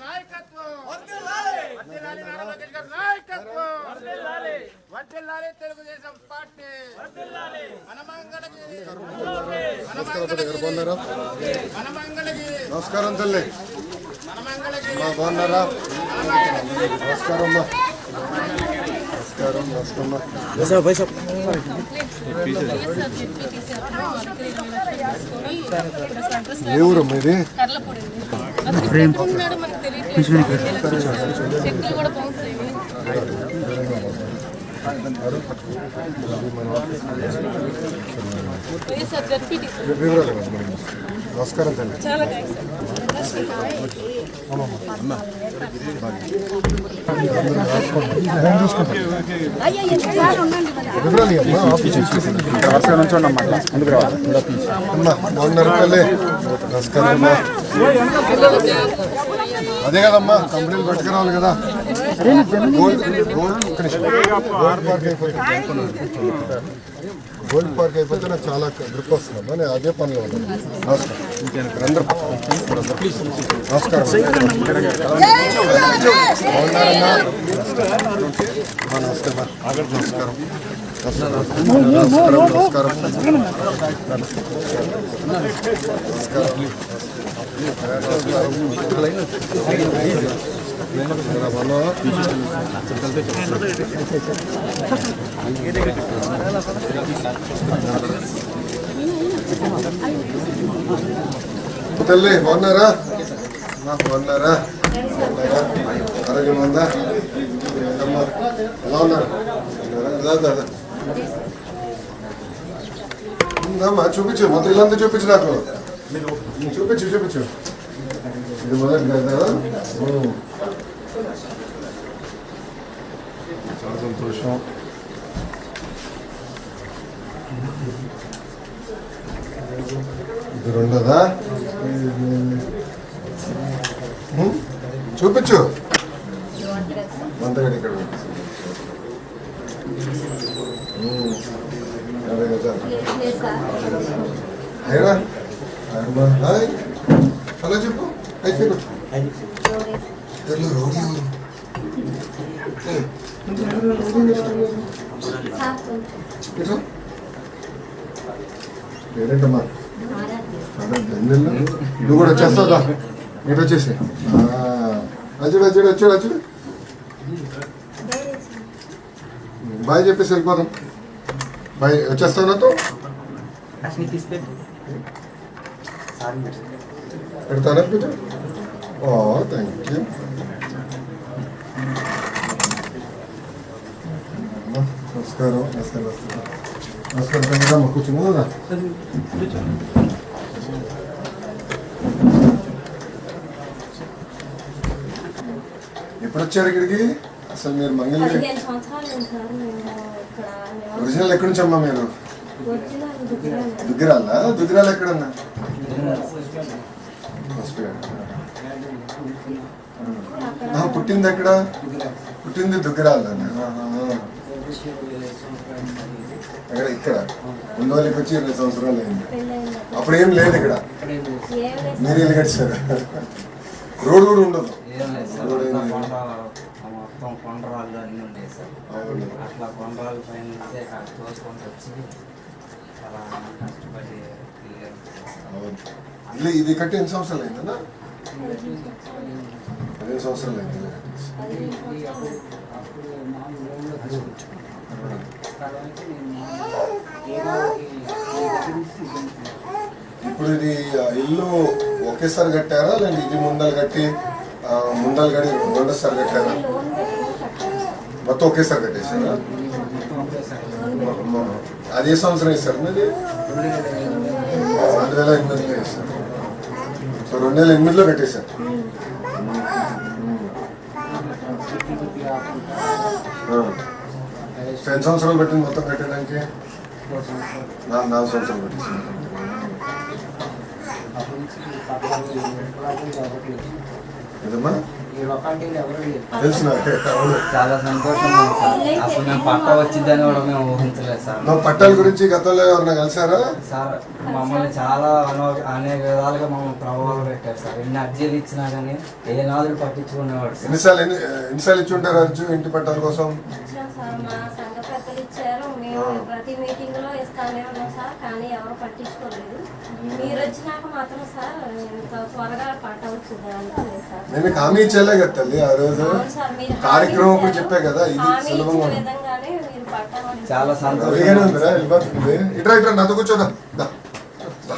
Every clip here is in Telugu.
నాయకత్వం. నారా లోకేష్ గారి నాయకత్వం. తెలుగుదేశం పార్టీ. నమస్కారం. తల్లి బాగున్నారా? నమస్కారం అమ్మా. నమస్కారం నమస్కారం ఊరు ఇవ్వండి మేడం. నమస్కారం ఇచ్చేసింది అమ్మా బాగున్నారు నమస్కారం. అమ్మా అదే కదమ్మా కంపెనీలు పట్టుకురావాలి కదా గోల్డ్ గోల్డ్ ఒక్క నిమిషం. గోల్డ్ పార్క్ అయిపోతే గోల్డ్ పార్క్ అయిపోతే నాకు చాలా గ్రిప్ వస్తుందమ్మా నేను అదే పనిలో ఉన్నాను నమస్కారం అందరూ నమస్కారం బాగున్నారమ్మా ఆ, నమస్తే అమ్మా. నమస్కారం నమస్కారం నమస్కారం తల్లి బాగున్నారా? నాకు బాగున్నారా? ఆరోగ్యం ఉందా? ఎలా ఉన్నారు? ఉందమ్మా చూపించు. మొత్తం ఇల్లంతా చూపించు నాకు. చూపించు చూపించు. ఇది మొదటి కదా. చాలా సంతోషం. ఇది రెండోదా. చూపించు. మంతగడి ఇక్కడ. అదే కదా. అయినా అమ్మా, హాయ్ హలో చెప్పు అయిపోయినా తెల్లు రోడి ఎవరు ఏయ్, ఇట్లా. పేరేంటమ్మా నువ్వు కూడా వచ్చేస్తావుగా ఇటు వచ్చేసి? అచ్చుడు అచ్చుడు అచ్చుడు అచ్చుడు. బాయ్ చెప్పేసి వెళ్ళిపోదాం. బాయ్ వచ్చేస్తావు నాతో? పెడతానా ఓ థ్యాంక్ యూ నమస్కారం నమస్కారం నమస్కారం. పెద్దమ్మ కూర్చున్నా ఎప్పుడు వచ్చారు ఇక్కడికి? అసలు మీరు మంగళ పదిహేను సంవత్సరాలు ఉంది సార్ మేము ఇక్కడ నివాసం ఒరిజినల్ ఎక్కడి నుంచి అమ్మా మీరు? దుగ్గరాలు. దుగ్గిరాల? ఎక్కడన్నా? పుట్టింది ఎక్కడ? పుట్టింది దుగ్గిరాల ఎక్కడ ఇక్కడ. ఉండవల్లికి వచ్చి ఇరవై సంవత్సరాలు అయింది. అప్పుడు ఏం లేదు ఇక్కడ. మీరు ఇల్లు కట్టారు రోడ్ కూడా ఉండదు. మొత్తం కొండరాళ్ళు అన్నీ ఉండేవి సార్. అట్లా కొండరాళ్ళ పైన నుంచే అక్కడ వచ్చి కష్టపడి. అవును. ఇల్లు ఇది కట్టి ఎన్ని సంవత్సరాలు అయిందన్నా? పదిహేను సంవత్సరాలు అయింది. ఇప్పుడు ఇది ఆ, ఇల్లు ఒకేసారి కట్టారా? లేదా ఇది ముందలు కట్టి ముందలు కడి రెండోసారి కట్టారా? మొత్తం ఒకేసారి కట్టేసారా అదే అది ఏ సంవత్సరం వేశారు మీది రెండు వేల ఎనిమిదిలో వేశారు. సో రెండు వేల ఎనిమిదిలో కట్టేశారు ఆ. ఎన్ని సంవత్సరాలు పెట్టింది మొత్తం కట్టడానికి నాలుగు సంవత్సరాలు ఏదమ్మా? అవును. చాలా అసలు మేము పట్ట వచ్చిందని కూడా మేము ఊహించలేదు సార్. పట్టాల గురించి గతంలో ఎవరన్నా కలిసారా? సార్ మమ్మల్ని చాలా అనో అనేక విధాలుగా మమ్మల్ని ప్రభావాలు పెట్టారు సార్. ఎన్ని అర్జీలు ఇచ్చినా కానీ ఏ నాదులు పట్టించుకునేవాడు సార్. ఎన్నిసార్లు ఎన్ని ఎన్నిసార్లు ఇచ్చి ఉంటారు అర్జు ఇంటి పట్టాల కోసం? ఇస్తానే ఉన్నాం సార్ కానీ ఎవరు పట్టించుకోలేదు మీరు వచ్చినాక మాత్రం సార్ ఇంత త్వరగా పట్ట వచ్చింది అనుకోలేదు సార్ నేను హామీ ఇచ్చేలే కదా తల్లి ఆ రోజు అవును సార్ మీరు కార్యక్రమం. చెప్పే కదా ఇది హామీ సులభంగా ఇచ్చిన ఉంది. విధంగానే మీరు పట్ట చాలా సంతోషం ఫ్రీగానే ఉందిరా వెళ్ళిపోతుంది ఇట్రా ఇట్రా నాతో కూర్చోదా దా. దా.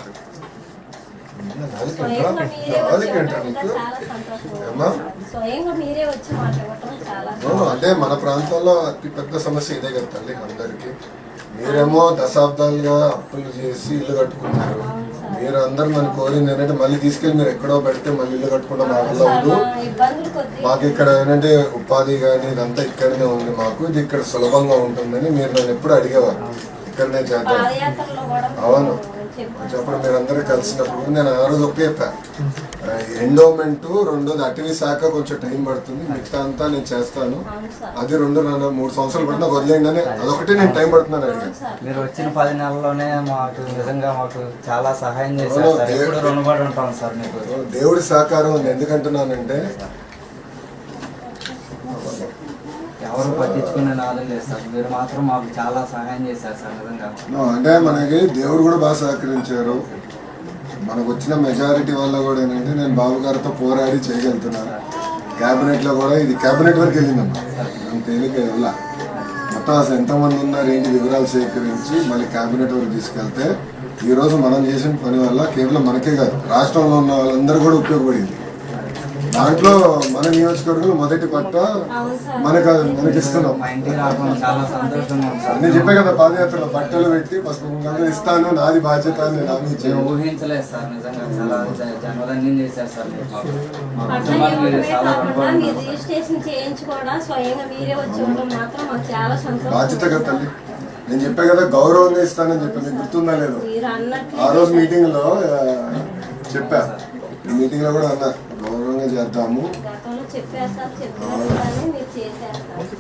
నాలుగు స్వయంగా ఏంట్రా? మీరే వచ్చి నాలుగు ఏంట్రా ఇవ్వడం నీకు? చాలా. స్వయంగా మీరే వచ్చి అవును, అంటే మన ప్రాంతంలో అతి పెద్ద సమస్య ఇదే కదా తల్లి అందరికి మీరేమో దశాబ్దాలుగా అప్పులు చేసి ఇల్లు కట్టుకున్నారు. మీరు అందరూ నన్ను కోరింది ఏంటంటే మళ్ళీ తీసుకెళ్ళి మీరు ఎక్కడో పెడితే మళ్ళీ ఇల్లు కట్టుకుంటే మా వల్ల మాకు ఇక్కడ ఏంటంటే ఉపాధి కానీ ఇదంతా ఇక్కడనే ఉంది మాకు. ఇది ఇక్కడ సులభంగా ఉంటుందని మీరు నన్ను ఎప్పుడు అడిగేవారు. ఇక్కడనే చేద్దాం. అవును. చెప్పడం మీరు అందరూ కలిసినప్పుడు. నేను ఆ రోజు ఒకే చెప్పా. ఎండోమెంట్ రెండోది అటవీ శాఖ కొంచెం టైం పడుతుంది. మిగతా అంతా నేను చేస్తాను. అది రెండు నాన్న మూడు సంవత్సరాలు పడినా వదిలేయండి అని అదొకటి నేను టైం పడుతున్నాను అడిగాను సార్. మీరు వచ్చిన పది నెలల్లోనే మాకు నిజంగా మాకు చాలా సహాయం చేశారు రుణపడి ఉంటాం సార్ మీకు. దేవుడి సహకారం ఉంది. ఎందుకంటున్నానంటే ఎవరు పట్టించుకునే నాదులు లేదు సార్. మీరు మాత్రం మాకు చాలా సహాయం చేశారు సార్ నిజంగా. అంటే మనకి దేవుడు కూడా బాగా సహకరించారు. మనకు వచ్చిన మెజారిటీ వల్ల కూడా ఏంటంటే నేను బాబు గారితో పోరాడి చేయగలుగుతున్నాను. క్యాబినెట్లో కూడా ఇది క్యాబినెట్ వరకు వెళ్ళిందమ్మా. అంత తేలిక వెళ్ళ మొత్తం అసలు ఎంతమంది ఉన్నారు ఏంటి వివరాలు సేకరించి మళ్ళీ క్యాబినెట్ వరకు తీసుకెళ్తే ఈరోజు మనం చేసిన పని వల్ల కేవలం మనకే కాదు రాష్ట్రంలో ఉన్న వాళ్ళందరూ కూడా ఉపయోగపడింది. దాంట్లో మన నియోజకవర్గంలో మొదటి పట్ట అవును సార్ మనకు మనకి ఇస్తున్నాం నేను చెప్పే కదా పాదయాత్రలో బట్టలు పెట్టి పసుపు ఇస్తాను నాది బాధ్యత అని నేను హామీ మేము ఇచ్చాను. ఊహించలేదు సార్ నిజంగా చాలా జ- జన్మధన్యం చేశారు సార్ మీరు. మాకు. మా పట్ల కుటుంబానికి మీరు ఇవ్వడమే చాలా కాకుండా రుణపడి మీరు ఉన్నాం. రిజిస్ట్రేషన్ చేయించుకోవడం స్వయంగా మీరే వచ్చి ఇవ్వడం మాత్రం మాకు చాలా బాధ్యత సంతోషం కదా తల్లి. నేను చెప్పా కదా గౌరవంగా ఇస్తానని చెప్పి నీకు గుర్తుందా లేదు? ఆ రోజు మీటింగ్లో చెప్పా. ఈ మీటింగ్లో కూడా అన్నా. గౌరవంగా చేద్దాము.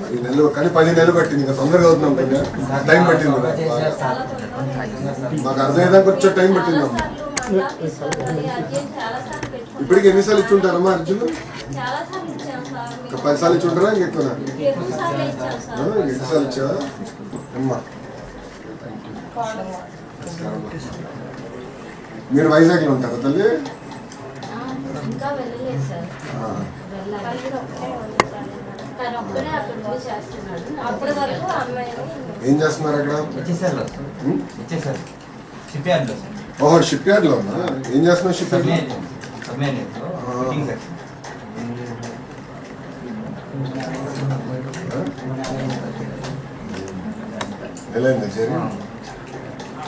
పది నెలలు కానీ పది నెలలు పట్టింది ఇంకా తొందరగా అవుతున్నాం కదా. టైం పట్టింది. మాకు అర్థమయ్యేదాకా వచ్చే టైం పట్టింది అమ్మా. ఇప్పటికి ఎన్నిసార్లు ఇచ్చుంటారమ్మా అర్జున్? మీకు పది సార్లు ఇచ్చుంటారా? ఇంకెక్కువ ఎక్కువ సార్లు ఇచ్చాం ఇచ్చావా? అమ్మా. మీరు వైజాగ్లో ఉంటారా తల్లి? ఇంకా వెళ్ళలేదు సార్. ఆ. వెళ్ళాలి తను ఒక్కడే అక్కడ పోయి చేస్తున్నాడు అప్పటి వరకు అమ్మాయిని ఏం చేస్తున్నారు అక్కడ? ఇచ్చేసారు షిప్ యార్డ్లో సార్. ఓహో షిప్ యార్డ్లో ఉన్నా ఏం చేస్తున్నావు షిప్ యార్డ్లో సబ్మెరీన్ సబ్మెరీన్లో ఫిట్టింగ్ సార్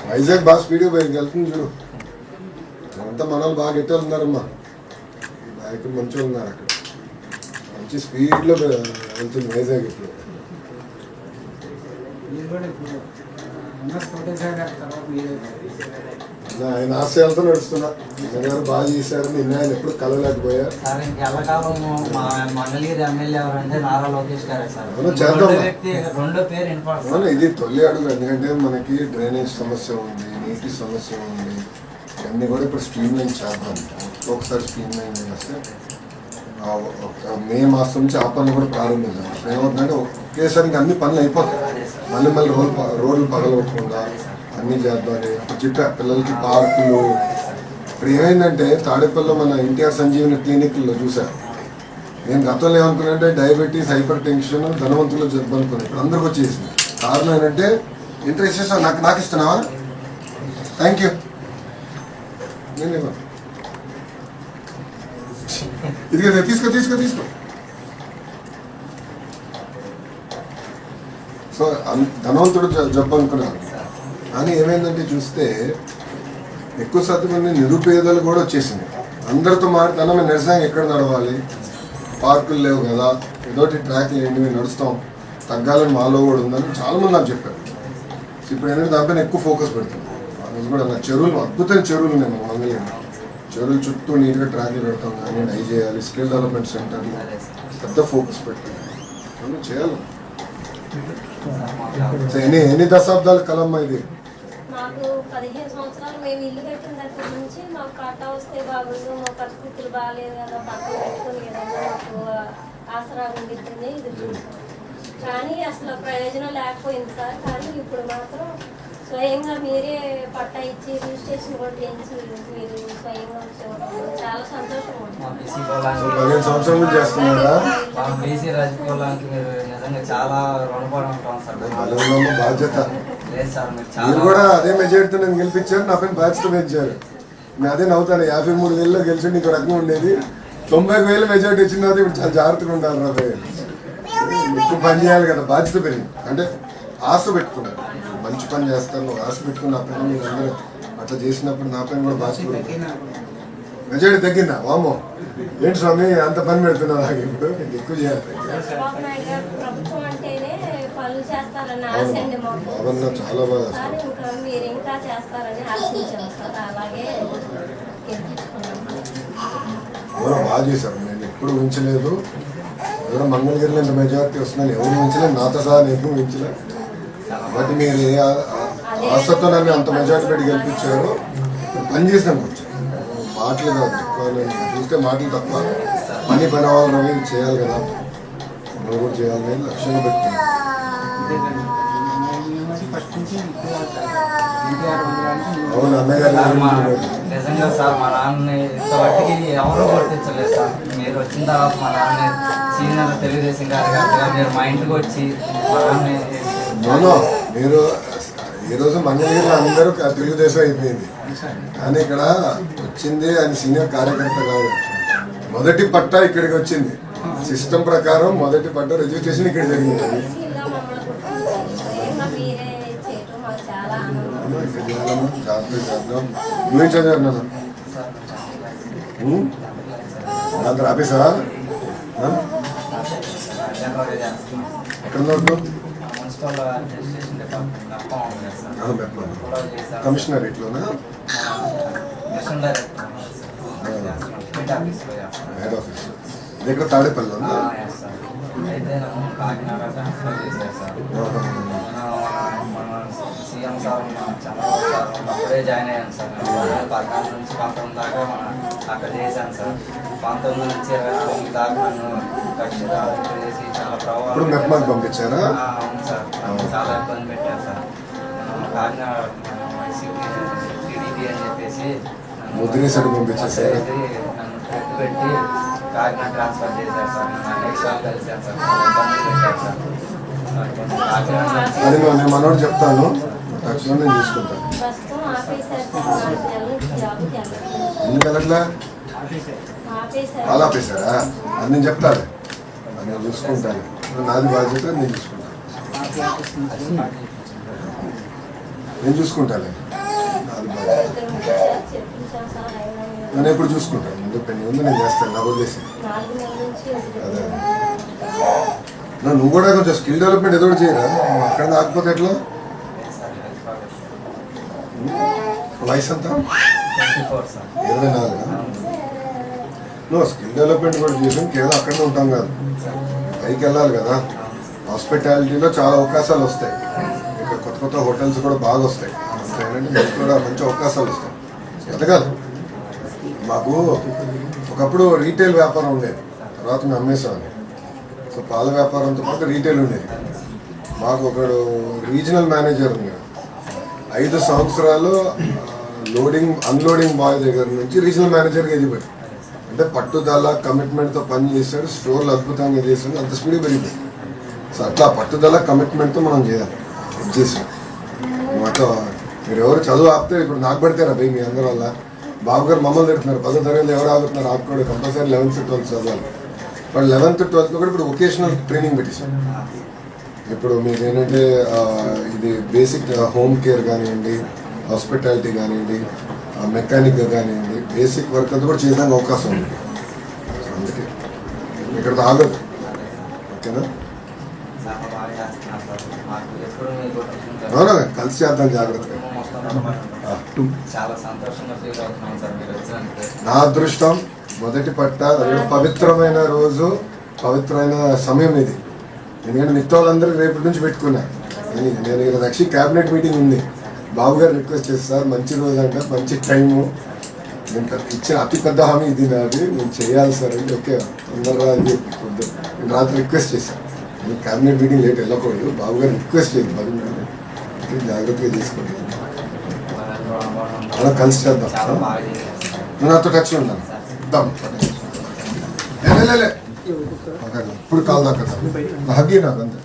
వైజాగ్ బాగా స్పీడ్గా పోయి వెళ్తుంది చూడు. అంతా మన వాళ్ళు బాగా గట్టి ఉన్నారమ్మా ఈ నాయకులు మంచి వాళ్ళు ఉన్నారు అక్కడ. మంచి స్పీడ్లో వెళ్తుంది వైజాగ్ ఇప్పుడు. ఆయన ఆశయాలతో నడుస్తున్నా. జగన్ బాగా చేశారు నిన్న ఆయన ఎప్పుడు కలవలేకపోయారు. చేద్దాం. ఇది తొలి అడుగు. ఎందుకంటే మనకి డ్రైనేజ్ సమస్య ఉంది నీటి సమస్య ఉంది. ఇవన్నీ కూడా ఇప్పుడు స్ట్రీమ్ లైన్ చేద్దాం. ఒకసారి స్క్రీన్ లైన్ చేస్తే మే మాసం నుంచి ఆ పనులు కూడా ప్రారంభించాం ఏమవుతుందంటే ఒకేసారి అన్ని పనులు అయిపోతాయి. మళ్ళీ మళ్ళీ రోడ్లు ప- రోడ్లు పగలగొట్టకుండా అన్నీ చేద్దామని చిట్ట చెప్పా పిల్లలకి పార్కులు. ఇప్పుడు ఏమైందంటే తాడేపల్లిలో మన ఎన్టీఆర్ సంజీవని క్లినిక్లో చూసా. నేను గతంలో ఏమనుకున్నానంటే డయాబెటీస్ హైపర్ టెన్షన్ ధనవంతులు జబ్బు ఇప్పుడు అందరికి వచ్చేసింది. కారణం ఏంటంటే ఇంట్రెస్ట్ చేస్తాను నాకు నాకు ఇస్తున్నావా? Thank you. నేను ఇది కదా తీసుకో తీసుకో తీసుకో సో ధనవంతుడు జబ్బు అనుకున్నాను కానీ ఏమైందంటే చూస్తే ఎక్కువ శాతం మంది నిరుపేదలు కూడా వచ్చేసింది అందరితో మాట్లాడితే మేము నడిచాక ఎక్కడ నడవాలి పార్కులు లేవు కదా ఏదోటి ట్రాక్లు ఏంటి మేము నడుస్తాం తగ్గాలని మాలో కూడా ఉందని చాలా మంది నాకు చెప్పారు ఇప్పుడు ఏంటంటే దానిపైన ఎక్కువ ఫోకస్ పెడుతున్నాం ఆ రోజు కూడా నా చెరువులు అద్భుతమైన చెరువులు నేను మంగళగిరి చెరువుల చుట్టూ నీట్గా ట్రాక్లు పెడతాం కానీ డై చేయాలి. స్కిల్ డెవలప్మెంట్ సెంటర్ పెద్ద ఫోకస్ పెట్టాలి. అన్నీ చేయాలి? ఎన్ని ఎన్ని దశాబ్దాల కలమ్మ ఇది? మాకు పదిహేను సంవత్సరాలు మేము ఇల్లు కట్టిన దగ్గర నుంచి మాకు కట్ట వస్తే బాగుండు మా పరిస్థితులు బాగాలేదు కదా పక్కన పెట్టుకుని ఏదన్నా మాకు ఆసరా ఉండిద్దని ఇది చూసాం. కానీ అసలు ప్రయోజనం లేకపోయింది సార్. కానీ ఇప్పుడు మాత్రం స్వయంగా మీరే పట్టా ఇచ్చి రిజిస్ట్రేషన్ కూడా చేయించి మీరు పదిహేను సంవత్సరాల నుంచి చేస్తున్నారా బీసీ రాజకీయాలకి మీరు నిజంగా చాలా రుణపడి ఉంటాం సార్ బాధ్యత లేదు సార్ మీరు మీరు కూడా అదే మెజారిటీ నేను గెలిపించారు నా పైన బాధ్యత పెంచారు నేను అదే నవ్వుతాను యాభై మూడు వేలలో గెలిచి నీకు రకంగా ఉండేది తొంభై వేలు మెజారిటీ వచ్చిన తర్వాత ఇప్పుడు చాలా జాగ్రత్తగా ఉండాలి రాబోయే ఎక్కువ పని చేయాలి కదా బాధ్యత పెరిగింది అంటే ఆశ పెట్టుకున్నాను మంచి పని చేస్తాను ఆశ పెట్టుకున్న నా పైన మీరు అందరూ అట్లా చేసినప్పుడు నా పైన కూడా బాధ్యత మెజారిటీ తగ్గిందా? వామో ఏంటి స్వామి అంత పని పెడుతున్నావు? నాకు ఇప్పుడు ఎక్కువ చేయాలి. బాబన్న చాలా బాగా ఎవరో బాగా చేశారు. నేను ఎప్పుడు ఊహించలేదు ఎవరో మంగళగిరిలో ఇంత మెజారిటీ వస్తుందని ఎవరు ఊహించలేదు నాతో సహా నేను ఊహించలేదు బట్ మీరు ఏ ఆశతో నన్ను అంత మెజారిటీ పెట్టి గెలిపించారు. పని చేసినాం కొంచెం. మాటలు కాదు ఎక్కువ నేను చూస్తే మాటలు తప్ప పని పని అవ్వాలి రవి చేయాలి కదా. మనం కూడా చేయాలి నేను లక్ష్యంగా అవును అన్నగారు సార్ మా నిజంగా సార్ మా నాన్నని ఇంతవరకు ఎవరూ గుర్తించలేదు సార్. మీరు వచ్చిన తర్వాత మా నాన్నని సీనియర్ తెలుగుదేశం గారి గారిగా మీరు మా ఇంటికి వచ్చి మా నాన్నని నోనో మీరు ఈ రోజు మంగళగిరిలో అందరూ తెలుగుదేశం అయిపోయింది కానీ ఇక్కడ వచ్చింది ఆయన సీనియర్ కార్యకర్త కాదు మొదటి పట్టా ఇక్కడికి వచ్చింది సిస్టమ్ ప్రకారం మొదటి పట్టా రిజిస్ట్రేషన్ ఇక్కడ జరిగింది నువ్వేం చదివారు నాన్న? దాంతో ఆఫీసా ఎక్కడ ఉన్నావు కమిషనరేట్లోనా? హెడ్ ఆఫీస్ ఎక్కడ? తాడేపల్లిలోనా? అయితే కాకినాడ ట్రాన్స్ఫర్ చేశారు సార్ సీఎం సార్ మన చంద్రబాబు సార్ అప్పుడే జాయిన్ అయ్యాను సార్ పద్నాలుగు నుంచి పంతొమ్మిది దాకా మన అక్కడ చేశాను సార్ పంతొమ్మిది నుంచి ఇరవై నాలుగు దాకా నన్ను చేసి చాలా ప్రభావం పంపించారా? సార్. చాలా ఇబ్బంది పెట్టారు సార్. కాకినాడ టీడీపీ అని చెప్పేసి పంపించేశారా? ముద్రేసి నన్ను ట్రిప్ పెట్టి కాకినాడ ట్రాన్స్ఫర్ చేశారు సార్. నేను సార్. ఇబ్బంది పెట్టారు సార్. అది మనోడు చెప్తాను. తక్షణం నేను చూసుకుంటాను ఎందుకు వెళ్ళట్లా వాళ్ళు ఆపేశారా అది నేను చెప్తాను. అది నేను చూసుకుంటాను. నాది బాధ్యత నేను చూసుకుంటాను. నేను చూసుకుంటాను నేను ఎప్పుడు చూసుకుంటాను. ముందు పెళ్ళి ముందు నేను చేస్తాను. నా వదిలేసి. అదే. నువ్వు కూడా కొంచెం స్కిల్ డెవలప్మెంట్ ఏదో చేయరా? అక్కడ ఆకపోతే ఎట్లా? వయసు అంతా ఇరవై నాలుగు? నువ్వు స్కిల్ డెవలప్మెంట్ కూడా చేసాం కేవలం అక్కడనే ఉంటాం కాదు. పైకి వెళ్ళాలి కదా. హాస్పిటాలిటీలో చాలా అవకాశాలు వస్తాయి. ఇక్కడ కొత్త కొత్త హోటల్స్ కూడా బాగా వస్తాయి. ఏంటంటే మీకు కూడా మంచి అవకాశాలు వస్తాయి. ఎదగాలి మాకు ఒకప్పుడు రీటైల్ వ్యాపారం ఉండేది. తర్వాత మేము అమ్మేసామని సో పాల వ్యాపారంతో పాటు రీటైల్ ఉండేది. మాకు ఒకడు రీజనల్ మేనేజర్ ఉన్నాడు. ఐదు సంవత్సరాలు లోడింగ్ అన్లోడింగ్ బాయ్ దగ్గర నుంచి రీజనల్ మేనేజర్గా ఎదిగిపోయాడు. అంటే పట్టుదల కమిట్మెంట్తో పని చేశాడు స్టోర్లు అద్భుతంగా చేశాడు అంత స్పీడ్ పెరిగిపోయింది సో అట్లా పట్టుదల కమిట్మెంట్తో మనం చేయాలి. ఉద్దేశం. అట్లా మీరు ఎవరు చదువు ఆపితే ఇప్పుడు నాకు పడితేరా భయ మీ అందరి వల్ల. బాబు గారు మమ్మల్ని తిడుతున్నారు. పదో తరగతి ఎవరు ఆగుతున్నారు? ఆపుకోడు కంపల్సరీ లెవెన్త్ ట్వెల్త్ చదవాలి. వాళ్ళు లెవెన్త్ ట్వెల్త్ కూడా ఇప్పుడు వొకేషనల్ ట్రైనింగ్ పెట్టేశారు. ఇప్పుడు మీకు ఏంటంటే ఇది బేసిక్ హోమ్ కేర్ కానివ్వండి హాస్పిటాలిటీ కానివ్వండి మెకానిక్ కానివ్వండి బేసిక్ వర్క్ అంతా కూడా చేయడానికి అవకాశం ఉంది. అందుకే ఇక్కడ ఆగదు ఓకేనా? అవునా కలిసి చేద్దాం జాగ్రత్తగా. మొత్తం ఆ. చాలా సంతోషంగా ఫీల్ అవుతున్నాం సార్ మీరు వచ్చినందుకు. నా అదృష్టం మొదటి పట్ట పవిత్రమైన రోజు పవిత్రమైన సమయం ఇది. ఎందుకంటే మిగతా వాళ్ళందరూ రేపటి నుంచి పెట్టుకున్నా. నేను ఈరోజు యాక్చువల్లీ క్యాబినెట్ మీటింగ్ ఉంది. బాబు గారు రిక్వెస్ట్ చేస్తారు మంచి రోజు అంటే మంచి టైము నేను ఇచ్చిన అతి పెద్ద హామీ ఇది నాది. నేను చేయాలి సార్ అంటే ఓకే తొందరగా అది వద్దు. నేను రాత్రి రిక్వెస్ట్ చేశాను నేను క్యాబినెట్ మీటింగ్ లేట్ వెళ్ళకూడదు. బాబు గారు రిక్వెస్ట్ చేయండి నిమిషాలు. ఓకే, జాగ్రత్తగా తీసుకోండి అలా కలిసి చేద్దాం. నాతో టచ్లో ఉన్నాను. ఇద్దాం. ఇప్పుడు కాల్ దాకా నా హగ్గి నాకు అంతే.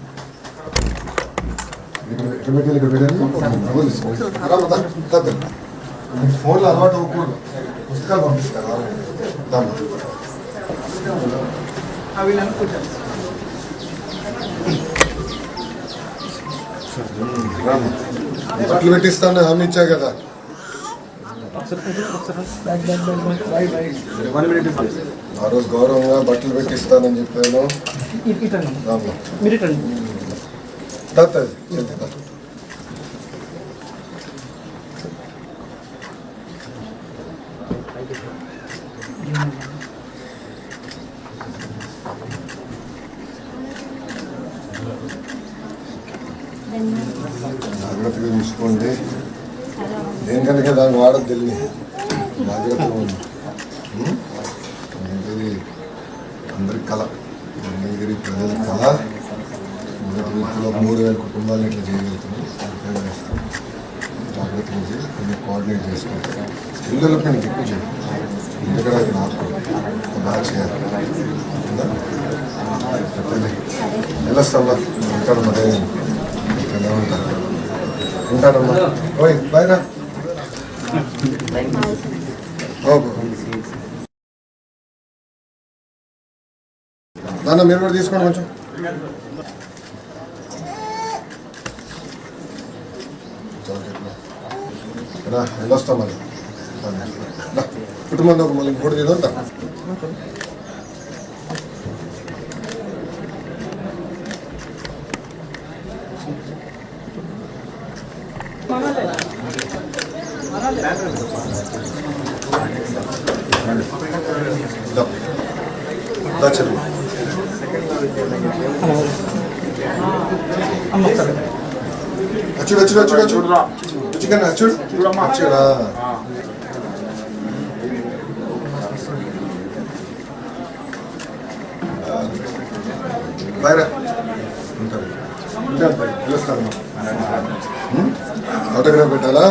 ఇక్కడ ఫోన్లో అలవాటు అవ్వకూడదు. పుస్తకాలు పంపిస్తారు? దామ్మా రామ్మా. బట్టలు పెట్టిస్తాను హామీ ఇచ్చా కదా ఆ రోజు గౌరవంగా బట్టలు పెట్టిస్తానని చెప్పాను రామ్మా దా, దా, చెల్లి, దా. జాగ్రత్తగా చూసుకోండి దేనికనుక దాన్ని వాడద్దు వెళ్ళి జాగ్రత్తగా ఉంది ఉం? ఇది అందరి కళ మంగళగిరి ప్రజల కళ. మొదటి మూడు వేల కుటుంబాలు ఇట్లా చేయగలుగుతున్నాం జాగ్రత్త నుంచి జాగ్రత్తగా కొన్ని కోఆర్డినేట్ చేసుకుంటాం స్కిల్ డెవలప్మెంట్ ఎక్కువ చేయాలి ఎందుకంటే అది నాకు బాగా చేయాలి. ఉందా? పెట్టండి. ఉంటాను మరి ఎలా ఉంటాను ఉంటానమ్మా ఓయ్ బాయ్ రా అన్న మీరు కూడా తీసుకోండి కొంచెం. వెళ్ళొస్తాం మళ్ళీ. రా, కుటుంబంలో ఒక మళ్ళీ ఇంకోటి తీద్దాం దా దా చెల్లి అచ్చుడు అచ్చుడు అచ్చుడు అచ్చుడు చికెన్ బయరా ఉంటాను ఉంటాను బయట పిలుస్తాను ఆటోగ్రాఫ్ పెట్టాలా?